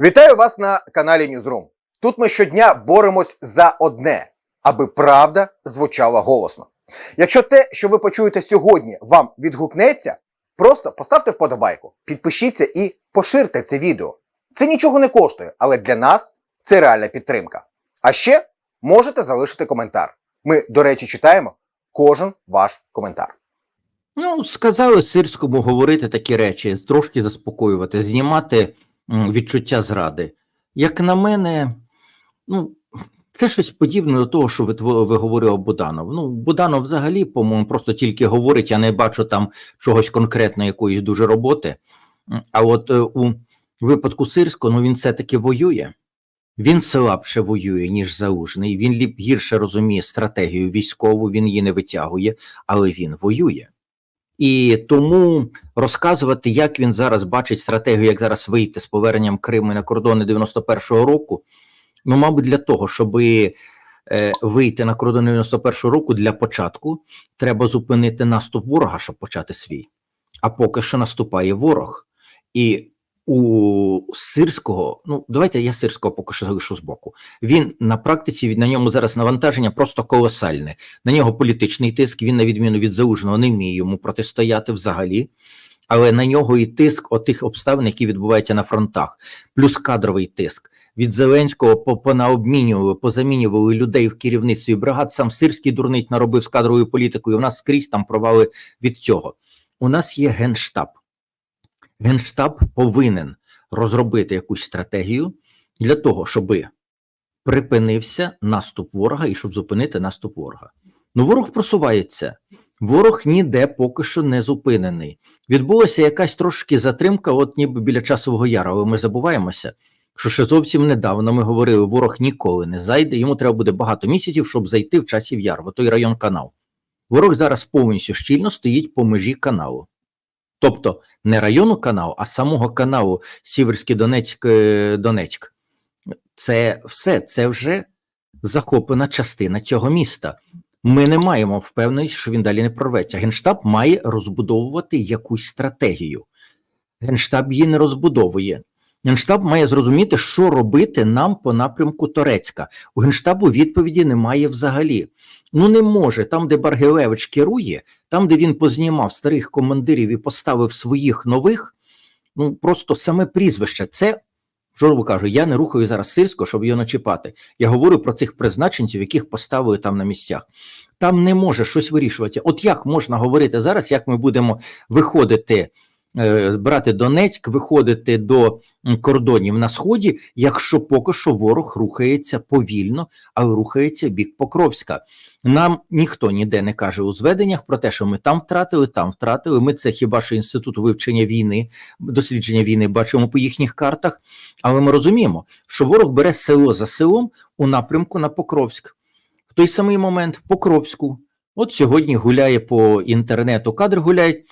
Вітаю вас на каналі Newsroom. Тут ми щодня боремось за одне, аби правда звучала голосно. Якщо те, що ви почуєте сьогодні, вам відгукнеться, просто поставте вподобайку, підпишіться і поширте це відео. Це нічого не коштує, але для нас це реальна підтримка. А ще можете залишити коментар. Ми, до речі, читаємо кожен ваш коментар. Ну, сказали сирському говорити такі речі, трошки заспокоювати, знімати відчуття зради. Як на мене, ну, це щось подібне до того, що ви, ви говорив Буданов. Ну, Буданов взагалі, по-моєму, просто тільки говорить, я не бачу там чогось конкретно, якоїсь дуже роботи. А от е, у випадку Сирського, ну він все-таки воює. Він слабше воює, ніж Залужний. Він гірше розуміє стратегію військову, він її не витягує, але він воює. І тому розказувати, як він зараз бачить стратегію, як зараз вийти з поверненням Криму на кордони 91-го року. Ну, мабуть, для того, щоб е, вийти на кордони 91-го року для початку, треба зупинити наступ ворога, щоб почати свій. А поки що наступає ворог. І у Сирського, ну давайте я Сирського поки що залишу збоку. Він на практиці на ньому зараз навантаження просто колосальне. На нього політичний тиск, він, на відміну від Залужного, не вміє йому протистояти взагалі. Але на нього і тиск отих обставин, які відбуваються на фронтах, плюс кадровий тиск. Від Зеленського понаобмінювали, позамінювали людей в керівництві бригад. Сам Сирський дурнить наробив з кадровою політикою. У нас скрізь там провали від цього. У нас є генштаб. Генштаб повинен розробити якусь стратегію для того, щоби припинився наступ ворога і щоб зупинити наступ ворога. Ну, ворог просувається, ворог ніде поки що не зупинений. Відбулася якась трошки затримка, от ніби біля часового яру, але ми забуваємося, що ще зовсім недавно ми говорили, ворог ніколи не зайде, йому треба буде багато місяців, щоб зайти в часів яр, в той район канал. Ворог зараз повністю щільно стоїть по межі каналу. Тобто не району каналу, а самого каналу Сіверський Донецьк е, Донецьк. Це все, це вже захоплена частина цього міста. Ми не маємо впевненість, що він далі не прорветься. Генштаб має розбудовувати якусь стратегію. Генштаб її не розбудовує. Генштаб має зрозуміти, що робити нам по напрямку Торецька. У Генштабу відповіді немає взагалі. Ну не може там, де Баргилевич керує, там, де він познімав старих командирів і поставив своїх нових, ну просто саме прізвище. Це що кажу, я не рухаю зараз сирсько, щоб його начіпати. Я говорю про цих призначенців, яких поставили там на місцях. Там не може щось вирішувати. От як можна говорити зараз, як ми будемо виходити, брати Донецьк, виходити до кордонів на сході, якщо поки що ворог рухається повільно, але рухається бік Покровська. Нам ніхто ніде не каже у зведеннях про те, що ми там втратили, там втратили. Ми це хіба що інститут вивчення війни, дослідження війни бачимо по їхніх картах. Але ми розуміємо, що ворог бере село за селом у напрямку на Покровськ. В той самий момент в Покровську. От сьогодні гуляє по інтернету, кадр гуляють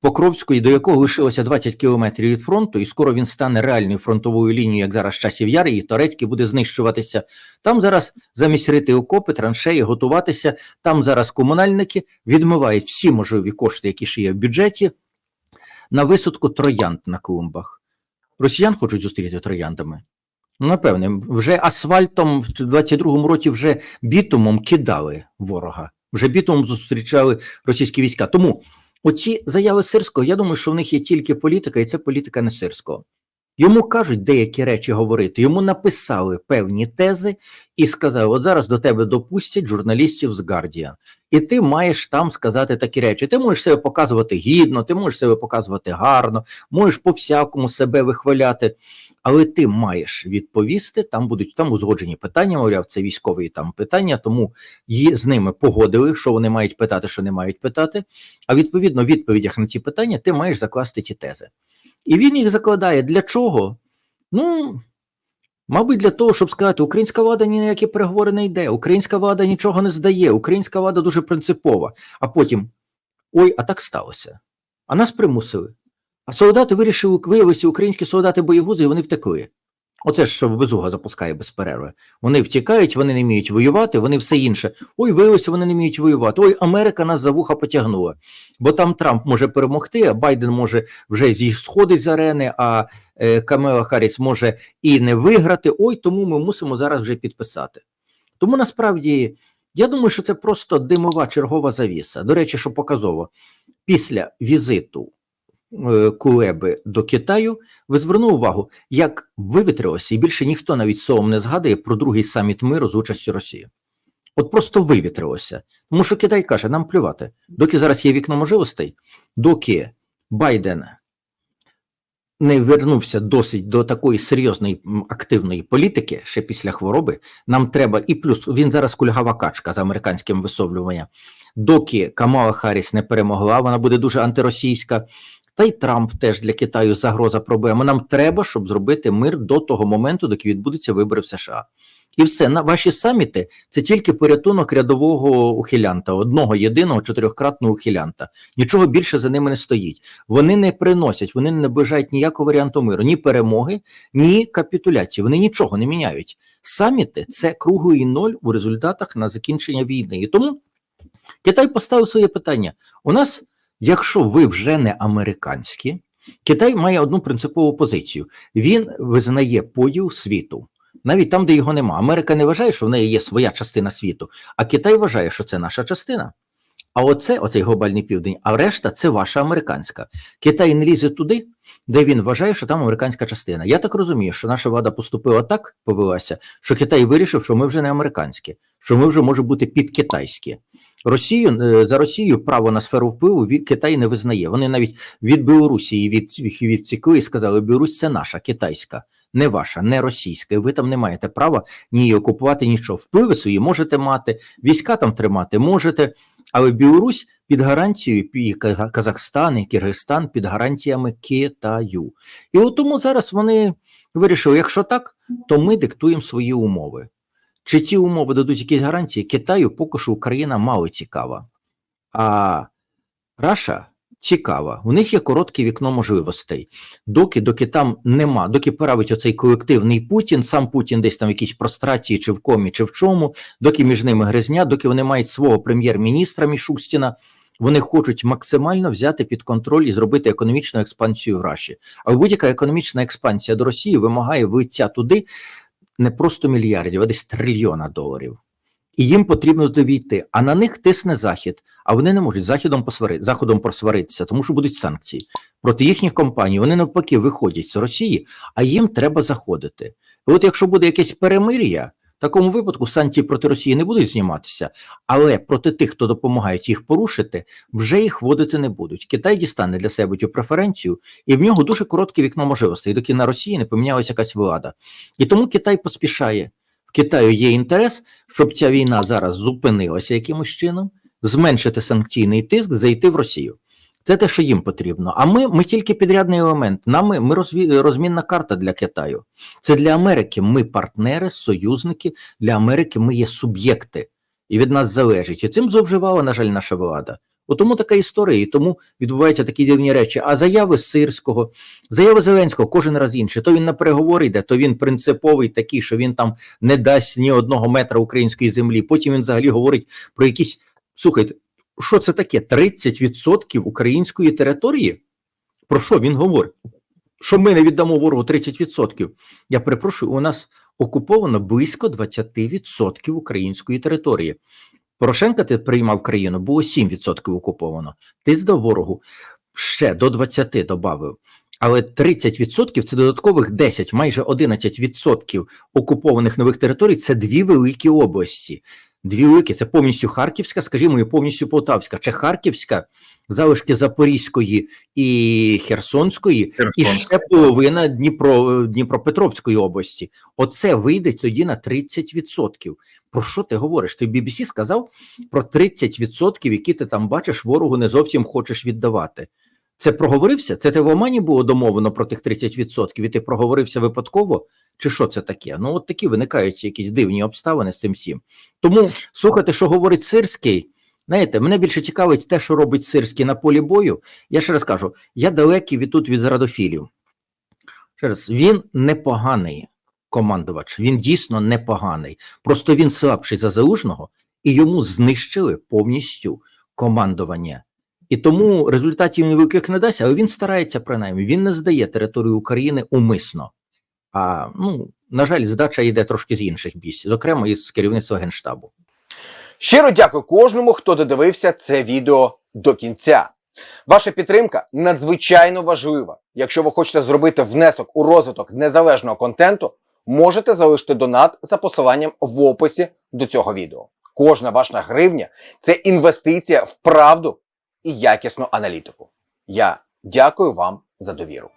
Покровську, і до якого лишилося 20 кілометрів від фронту, і скоро він стане реальною фронтовою лінією, як зараз часів Яр, і Торецький буде знищуватися. Там зараз замість рити окопи, траншеї, готуватися. Там зараз комунальники відмивають всі можливі кошти, які ще є в бюджеті, на висадку троянд на клумбах. Росіян хочуть зустріти трояндами. Ну, напевне, вже асфальтом в 22-му році вже бітумом кидали ворога. Вже бітумом зустрічали російські війська. Тому оці заяви Сирського, я думаю, що в них є тільки політика, і це політика не Сирського. Йому кажуть деякі речі говорити, йому написали певні тези і сказали: от зараз до тебе допустять журналістів з Guardian, і ти маєш там сказати такі речі. Ти можеш себе показувати гідно, ти можеш себе показувати гарно, можеш по всякому себе вихваляти, але ти маєш відповісти. Там будуть там узгоджені питання. Мовляв, це військові там питання, тому з ними погодили, що вони мають питати, що не мають питати. А відповідно, в відповідях на ці питання ти маєш закласти ті тези. І він їх закладає для чого? Ну, мабуть, для того, щоб сказати, українська влада ні на які переговори не йде, українська влада нічого не здає, українська влада дуже принципова. А потім ой, а так сталося. А нас примусили. А солдати вирішили, виявилися українські солдати боєгузи, і вони втекли. Оце ж що безуга запускає без перерви. Вони втікають, вони не вміють воювати, вони все інше. Ой, виявилося, вони не вміють воювати. Ой, Америка нас за вуха потягнула. Бо там Трамп може перемогти, а Байден може вже зі- сходить з арени, а е, Камела Харріс може і не виграти. Ой, тому ми мусимо зараз вже підписати. Тому насправді я думаю, що це просто димова чергова завіса. До речі, що показово, після візиту Кулеби до Китаю, ви звернули увагу, як вивітрилося, і більше ніхто навіть словом не згадує про другий саміт миру з участю Росії. От просто вивітрилося. Тому що Китай каже, нам плювати. Доки зараз є вікно можливостей, доки Байден не вернувся досить до такої серйозної активної політики ще після хвороби, нам треба, і плюс він зараз кульгава качка за американським висовлюванням. Доки Камала Харріс не перемогла, вона буде дуже антиросійська. Та й Трамп теж для Китаю загроза проблема. Нам треба, щоб зробити мир до того моменту, доки відбудуться вибори в США. І все на ваші саміти це тільки порятунок рядового ухилянта, одного єдиного чотирьохкратного ухилянта. Нічого більше за ними не стоїть. Вони не приносять, вони не наближають ніякого варіанту миру, ні перемоги, ні капітуляції. Вони нічого не міняють. Саміти це круглий ноль у результатах на закінчення війни. І тому Китай поставив своє питання. У нас, якщо ви вже не американські, Китай має одну принципову позицію: він визнає поділ світу. Навіть там, де його нема. Америка не вважає, що в неї є своя частина світу, а Китай вважає, що це наша частина. А оце, оцей глобальний південь, а решта це ваша американська. Китай не лізе туди, де він вважає, що там американська частина. Я так розумію, що наша влада поступила так, повелася, що Китай вирішив, що ми вже не американські, що ми вже можемо бути підкитайські. Росію е, за Росією право на сферу впливу Китай не визнає. Вони навіть від Білорусі від, відсікли і сказали, Білорусь це наша китайська, не ваша, не російська. Ви там не маєте права ні окупувати, нічого. Впливи свої можете мати, війська там тримати можете. Але Білорусь під гарантією і Казахстан і Киргизстан під гарантіями Китаю. І от тому зараз вони вирішили, якщо так, то ми диктуємо свої умови. Чи ці умови дадуть якісь гарантії? Китаю поки що Україна мало цікава. А Раша цікава. У них є коротке вікно можливостей. Доки, доки там нема, доки править оцей колективний Путін, сам Путін десь там в якійсь прострації, чи в комі, чи в чому, доки між ними гризня, доки вони мають свого прем'єр-міністра Мішустіна, вони хочуть максимально взяти під контроль і зробити економічну експансію в Раші. Але будь-яка економічна експансія до Росії вимагає виття туди не просто мільярдів, а десь трильйона доларів. І їм потрібно довійти. А на них тисне Захід, а вони не можуть західом посвари... заходом просваритися, тому що будуть санкції проти їхніх компаній. Вони навпаки виходять з Росії, а їм треба заходити. І от якщо буде якесь перемир'я, такому випадку санкції проти Росії не будуть зніматися, але проти тих, хто допомагає їх порушити, вже їх вводити не будуть. Китай дістане для себе цю преференцію, і в нього дуже коротке вікно можливостей, доки на Росії не помінялася якась влада. І тому Китай поспішає. В Китаю є інтерес, щоб ця війна зараз зупинилася якимось чином, зменшити санкційний тиск, зайти в Росію. Це те, що їм потрібно. А ми, ми тільки підрядний елемент. Нами ми розві, розмінна карта для Китаю. Це для Америки. Ми партнери, союзники. Для Америки ми є суб'єкти, і від нас залежить. І цим зловживала, на жаль, наша влада. От тому така історія, і тому відбуваються такі дивні речі. А заяви Сирського, заяви Зеленського кожен раз інше. То він на переговори йде, то він принциповий такий, що він там не дасть ні одного метра української землі. Потім він взагалі говорить про якісь. Слухайте, що це таке? 30% української території? Про що він говорить? Що ми не віддамо ворогу 30%? Я перепрошую, у нас окуповано близько 20% української території. Порошенка ти приймав країну, було 7% окуповано. Ти здав ворогу ще до 20 додав. Але 30% це додаткових 10, майже 11% окупованих нових територій це дві великі області. Дві великі це повністю Харківська, скажімо, і повністю Полтавська. Чи Харківська, залишки Запорізької і Херсонської, і ще половина Дніпро, Дніпропетровської області. Оце вийде тоді на 30%. Про що ти говориш? Ти в BBC сказав про 30%, які ти там бачиш, ворогу не зовсім хочеш віддавати. Це проговорився? Це те в Омані було домовлено про тих 30%, і ти проговорився випадково? Чи що це таке? Ну, от такі виникають якісь дивні обставини з цим всім. Тому слухайте, що говорить Сирський. Знаєте, мене більше цікавить те, що робить Сирський на полі бою. Я ще раз кажу: я далекий від тут від зрадофілів. Ще раз, він непоганий, командувач. Він дійсно непоганий. Просто він слабший за залужного, і йому знищили повністю командування. І тому результатів невеликих не дасть, але він старається принаймні. Він не здає територію України умисно. А ну, на жаль, здача йде трошки з інших місць, зокрема із керівництва генштабу. Щиро дякую кожному, хто додивився це відео до кінця. Ваша підтримка надзвичайно важлива. Якщо ви хочете зробити внесок у розвиток незалежного контенту, можете залишити донат за посиланням в описі до цього відео. Кожна ваша гривня це інвестиція в правду і якісну аналітику. Я дякую вам за довіру.